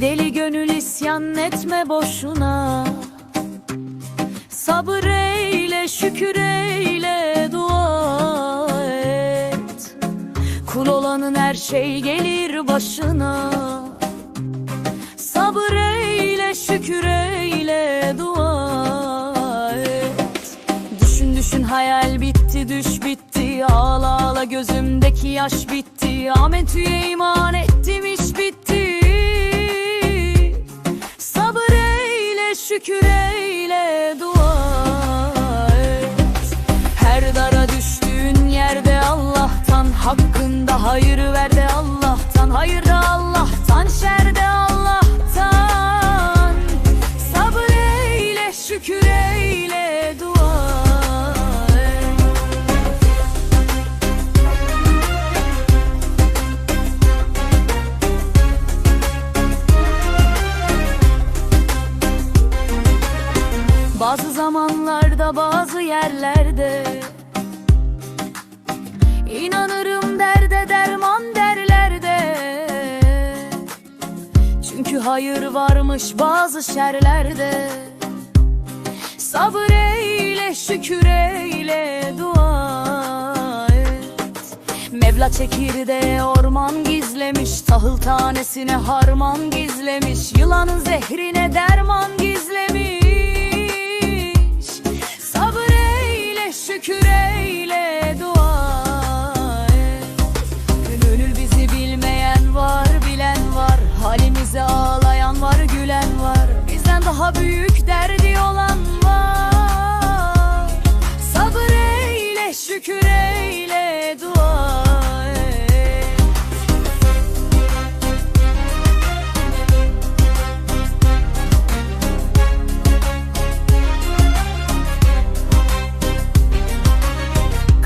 Deli gönül isyan etme boşuna. Sabır eyle şükür eyle dua et. Kul olanın her şey gelir başına. Sabır eyle şükür eyle dua et. Düşün düşün hayal bitti düş bitti. Ağla ağla gözümdeki yaş bitti. Amentüye iman ettim iş Allah'tan Hayır da Allah'tan şer de Allah'tan. Sabır eyle dua. Bazı zamanlarda bazı yerlerde Çünkü hayır varmış bazı şerlerde. Sabır eyle şükür eyle dua et. Mevla çekirdeğe orman gizlemiş Tahıl tanesine harman gizlemiş Yılanın zehrine derman gizlemiş. Sabır eyle şükür eyle büyük derdi olan var. Sabır eyle şükür eyle dua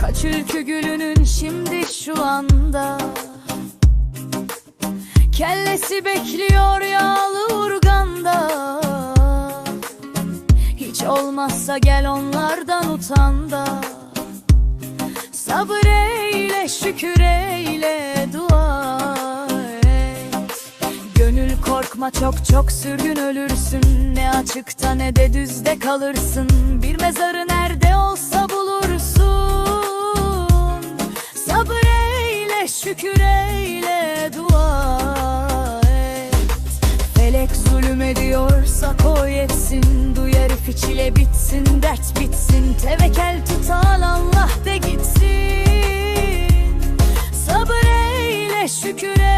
Kaç ülkü gülünün şimdi şu anda? Kellesi bekliyor yağlı olmazsa gel onlardan utan da. Sabır eyle şükür eyle dua et. Gönül korkma çok çok sürgün ölürsün. Ne açıkta ne de düzde kalırsın. Bir mezarı nerede olsa bulursun. Sabır eyle şükür eyle dua et. Felek zulüm ediyorsa koy etsin İçile bitsin dert bitsin. Tevekel tutan Allah de gitsin. Sabır eyle şükür eyle